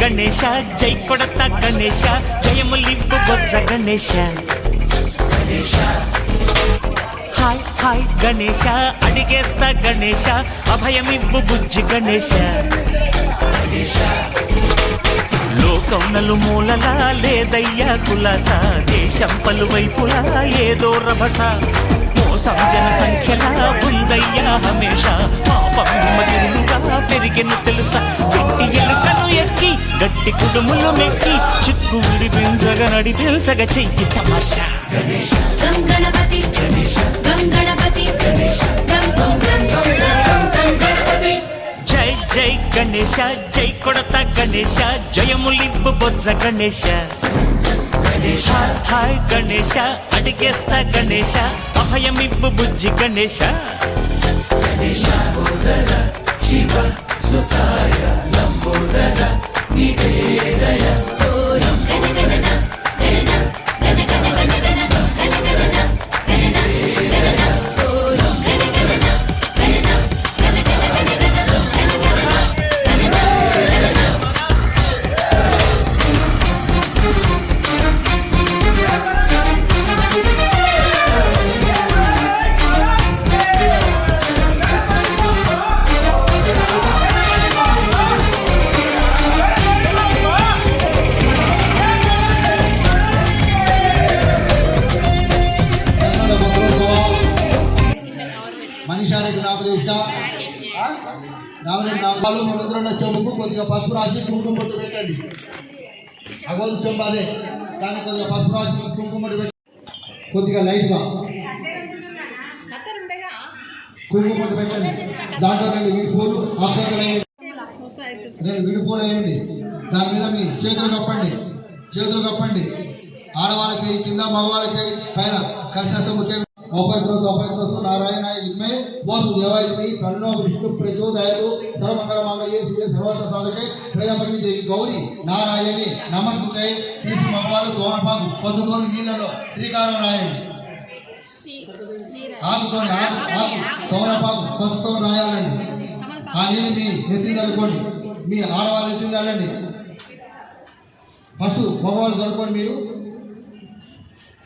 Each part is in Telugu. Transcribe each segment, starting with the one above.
జయ జై కొడత గణేಶ జయములివ్వు బొజ్జ గణేశ. హాయ్ హాయ్ గణేశ అడిగేస్తా గణేశ అభయమివ్వు బుజ్జి గణేశ. లోకౌనలు మూలలా లేదయ్యా కులాస దేశం పలువైపులా ఏదో రభస. మోసం జన సంఖ్యలా ఉందయ్యా హమేష. పాపం హిమగిరులుగా పెరిగెను తెలుసా? చెట్టి ఎలుకను ఎక్కి గట్టి కుడుములు మెక్కి చిక్కు విడిపించగ నడిపించగ చెయ్యి తమాషా. గణపతి గణపతి జై జై గణేశ జై కొడత గణేశ జయములివ్వు బొజ్జ గణేశ గణేశ. హాయ్ గణేశ అడిగేస్తా గణేశ. అభయమివ్వు బుజ్జి గణేశ. గణ నిదే. కొద్దిగా పసుపు రాసి కుంకుమ బొట్టు పెట్టండి. అగోదు చెంబు అదే. దానికి కొద్దిగా పసుపు రాసి కుంకుమ బొట్టు పెట్టండి. కొద్దిగా లైట్గా కుంకుమ బొట్టు పెట్టండి. దాంట్లో రెండు విడిపోలు అక్షతలు రెండు విడిపోలు వేయండి. దాని మీద మీ చేతులు కప్పండి. చేతులు కప్పండి. ఆడవాళ్ళ చేయి కింద మగవాళ్ళ చేయి పైన. కలిసేసము ఓపైత్రోసు ఓపైత్రోసు నారాయణాయ విద్మే వాసు దేవాయని తన్నో విష్ణు ప్రచోదయాలు సర్వమంగళ మంగళే శివ సర్వార్థ సాధకే త్రయంబకి దేవి గౌరి నారాయణి నమస్తే తీసి మగవాళ్ళు దోనపాకు పసుతోని నీళ్ళలో శ్రీకారం రాయండి ఆకుతోని ఆకు ఆకు తోనపాకు పసుతో రాయాలండి. ఆ నీళ్ళు మీ నెత్తి చల్లుకోండి మీ ఆడవాళ్ళు నెత్తి చల్లండి ఫస్ట్ మగవాళ్ళు చదువుకోండి మీరు.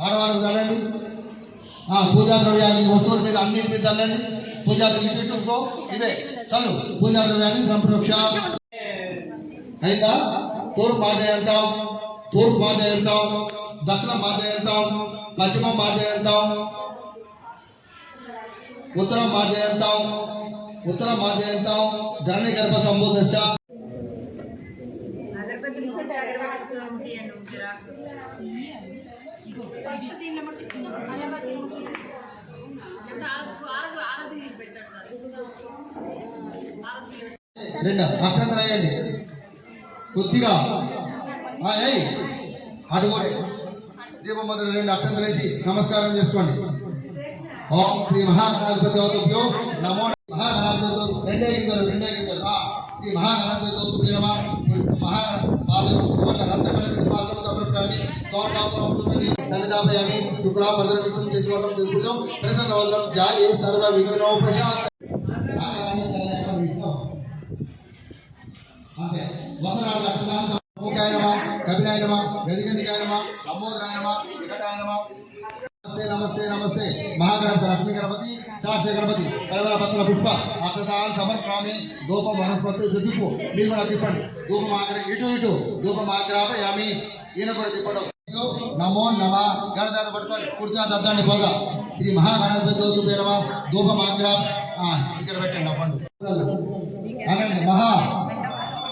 ఆడవాళ్ళు చల్లండి పూజా ద్రవ్యాన్ని ఈ వస్తువుల మీద అన్నిటి మీద చల్లండి పూజా ద్రవ్యం ఇటు ఇటు ఇవే చల్లు పూజా ద్రవ్యాన్ని సంప్రోక్ష అయిందా తూర్పు మాట వెళ్తాం తూర్పు మాట వెళ్తాం దక్షిణ మాట వెళ్తాం పశ్చిమ మాట వెళ్తాం ఉత్తరం మాట వెళ్తాం ఉత్తరం మాట వెళ్తాం ధరణి గర్భ సంబోధస్య రెండు అక్షంతలు వేయండి కొద్దిగా. ఆ, ఏయ్ అటు కూడా దీపం మొదలు రెండు అక్షంతలు వేసి నమస్కారం చేసుకోండి. ఓం శ్రీ మహాగణాధిపతిభ్యో నమో మహాగణాధిపతి రెండే గింజలు రెండే గింజలు శ్రీ మహాగణాధిపతి నమ. మహా పాదం సువర్ణ రత్న కనక సింహాసనం సమర్పయామి తోరణాపురం సుమని ధనదాపయామి శుక్లా భద్రం చేసి వాళ్ళం చేసుకుంటాం ప్రసన్న వాళ్ళం జాయి సర్వ విఘ్నోపశాంత అంతే. వసనాడు అక్షదాంత ముఖాయ నమ కపిలాయ నమ గజగంధికాయ నమస్తే నమస్తే నమస్తే. మహాగణపతి లక్ష్మీ గణపతి సాక్షి గణపతి పరమల పత్ర పుష్ప అక్షతాన్ సమర్పణాన్ని ధూపం వనస్పతి దిప్పు మీరు కూడా తిప్పండి ధూపం ఆగ్ర ఇటు ఇటు ధూపం ఆగ్రాపయామి ఈయన కూడా తిప్పడం నమో నమ. గణదాత పట్టుకోండి. కూర్చో పోగా. శ్రీ మహాగణపతి ధూపం ఆగ్రా ఇక్కడ పెట్టండి మహా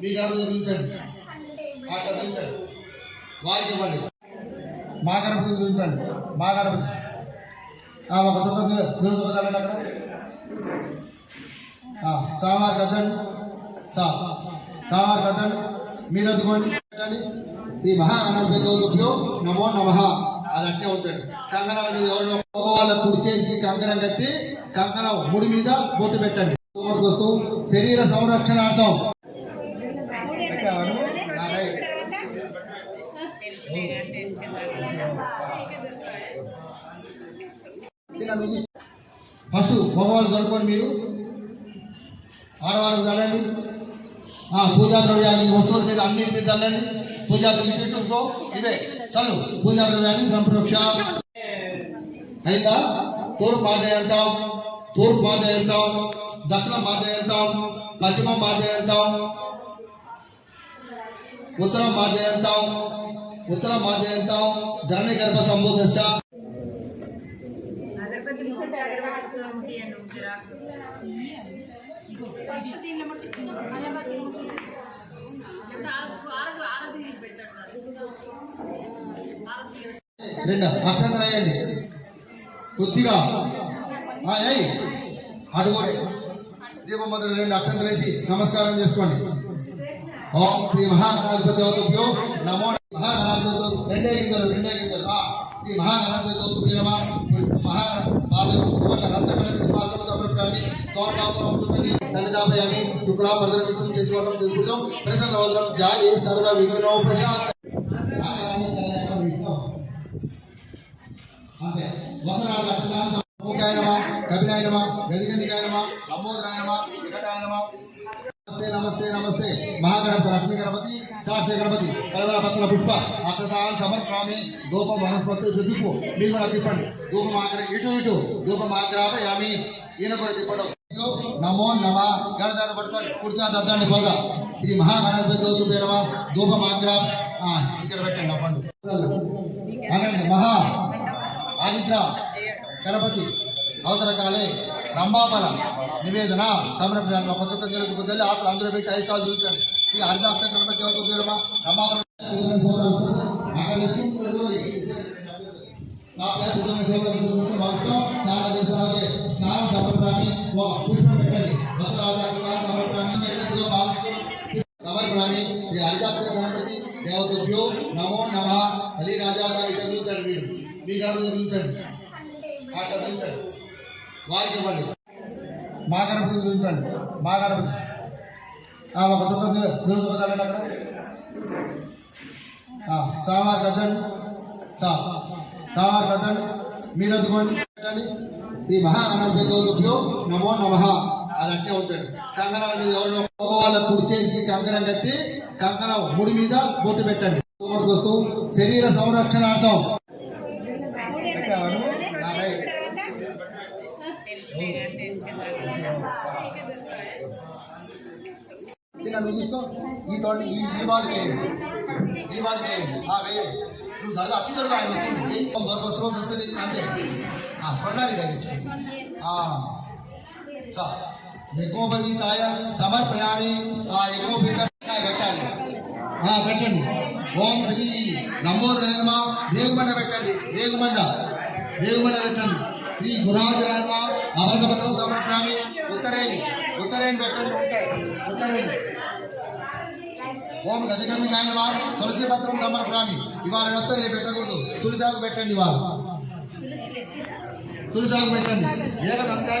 మీ గణపతి చూచండి అట్లా చూచండి వారికి ఇవ్వండి. మా గణపతి చూపించండి. మా గణపతి ఒక చుక్క దివస్ అక్కడ. సామార్ కదండి సా సామార్ కదండి మీరు అందుకోండి శ్రీ మహా అనంతభ్యో నమో నమ. అది అట్టే ఉంచండి. కంకణాల మీద ఎవరు వాళ్ళ కుడి చేతికి కంకణం కట్టి కంకణం ముడి మీద బొట్టు పెట్టండి. వస్తూ శరీర సంరక్షణార్థం. ఫస్ట్ మగవాళ్ళు చదువుకోండి మీరు ఆడవాళ్ళు చల్లండి ఆ, పూజా ద్రవ్యాలు ఈ వస్తువుల మీద అన్నిటి మీద చల్లండి పూజా ద్రవ్యాలు ఇవే చల్లు పూజా ద్రవ్యాన్ని సంప్రోక్ష అయిందా తూర్పు మాట వెళ్తాం తూర్పు మాట వెళ్తాం దక్షిణం మాట వెళ్తాం పశ్చిమం మాట వెళ్తాం ఉత్తరం మాట వెళ్తాం ఉత్తరం వెళ్తాం ధరణి గర్భ సంబోధస్య. రెండు అక్షంతలు వేయండి కొద్దిగా. ఆ, ఏయ్. అటు కూడా దీపం మొదలు రెండు అక్షంతలు వేసి నమస్కారం చేసుకోండి. ఓం శ్రీ మహాగణాధిపతి నమో మహాగణాధిపతి రెండే గింజలు రెండే గింజలు శ్రీ మహాగణాధిపతి మహా పాదం సువర్ణ రత్నమైన శ్వాసము సమర్పయామి తోటాపురం ధనిదాపయామి శుక్లా ప్రదర్శనం చేసి వాళ్ళం చేసుకుంటాం ప్రసన్న వదలం జాయి సర్వ విఘ్నో ప్రశాంత. అంతే. వసనాడు అక్షతాంశ మూకాయ నమ కపిలాయ నమ గజగంధికాయ నమ లంబోదరాయ నమ వికటాయ నమ నమస్తే నమస్తే. నమస్తే మహాగణపతి లక్ష్మీ గణపతి సాక్షి గణపతి పదవల పత్ర పుష్ప అక్షతాన్ సమర్పణామి ధూపం వనస్పతి దిప్పు మీరు కూడా తిప్పండి. ధూపం ఆగ్ర ఇటు ఇటు ధూపం ఆగ్రాపయామి ఈయన కూడా తిప్పడం నమో నమ. గణజాత పట్టుకోండి. కూర్చా దద్దండి పోగా. ఇది మహాగణపతి జ్యోతి నమ. ధూపం ఆగ్రా ఇక్కడ పెట్టండి అప్పండి. అనండి మహా. ఆదిత్ర గణపతి అవతరకాలే రంభాపల. నివేదన సమర్పించాలి ఒక చుక్క తెలుగు తల్లి ఆకులు అందరూ పెట్టి ఐదు సార్లు చూపించండి ఈ అర్ధాక్ష గణపతి దేవత పేరుమ రంభాపల స్నానం సమర్పణాన్ని ఒక పుష్పం పెట్టండి వస్త్రాలు సమర్పణాన్ని సమర్పణాన్ని శ్రీ హరిదాక్ష గణపతి దేవతభ్యో నమో నమ అలీ రాజా గారి చదివించండి మీరు మీ గణపతి చదివించండి ఆ చదివించండి వారికి ఇవ్వండి మా గణపతి చూపించండి. మా గణపతి ఆ, ఒక చుక్క దివస్ ఒక అక్కడ. సామార్ కదండి సా సామార్ కదండి మీరు అందుకోండి శ్రీ మహా అనంతభ్యో నమో నమ. అది అట్టే ఉంచండి. కంకణాల మీద ఎవరు వాళ్ళ కుడి చేతికి కంకణం కట్టి కంకణం ముడి మీద బొట్టు పెట్టండి. వస్తూ శరీర సంరక్షణార్థం పెట్టావా నువ్వు? ఆ, రైట్. ఇలా నువ్వు తీసుకో ఈ తోటి ఈ ఈ బాజు వేయండి. ఈ బాజు వేయండి. ఆ వేయండి. నువ్వు సరిగా అచ్చరుగా ఆయన వస్తుంది. ఏ వస్త్రం వస్తే నీకు అంతే. ఆ స్వర్ణాన్ని తగ్గించుకుంది ఆ చా యజ్ఞోపవీతాయ సమర్పయామి. ఆ యజ్ఞోపవీత పెట్టాలి ఆ పెట్టండి. ఓం శ్రీ లంబోదరాయ నమ. రేగుమండ పెట్టండి. రేగుమండ రేగుమండ పెట్టండి. శ్రీ గురాజరాయ నమ అమృతపత్రం సమర్పణాన్ని ఉత్తరేణి ఉత్తరేణి పెట్టండి ఉత్తరేణి. ఓం గజగంధికాయ నమ తులసి పత్రం సమర్పయామి ఇవాళ చెప్తే రేపు పెట్టకూడదు? తులసాకు పెట్టండి ఇవాళ. తులసాకు పెట్టండి. ఏకదంతాయ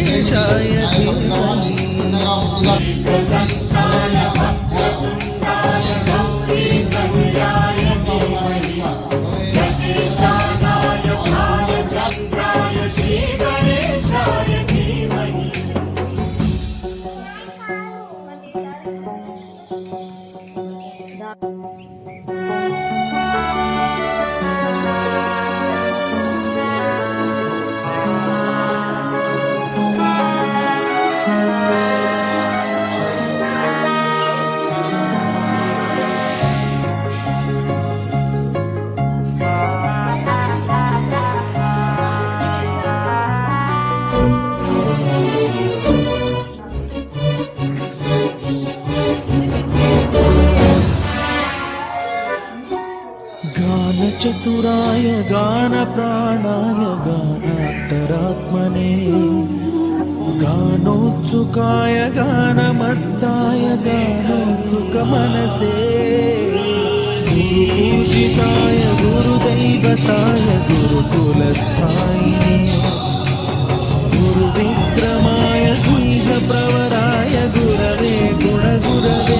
ప్రాణాయత్తరాత్మనే గానోత్సుకాయ గానమత్తాయ గానోత్సుక మనసే పూజితాయ గురుదైవతాయ గురుకులస్థాయినే గురువిక్రమాయ గుహ ప్రవరాయ గురవే గుణ గురవే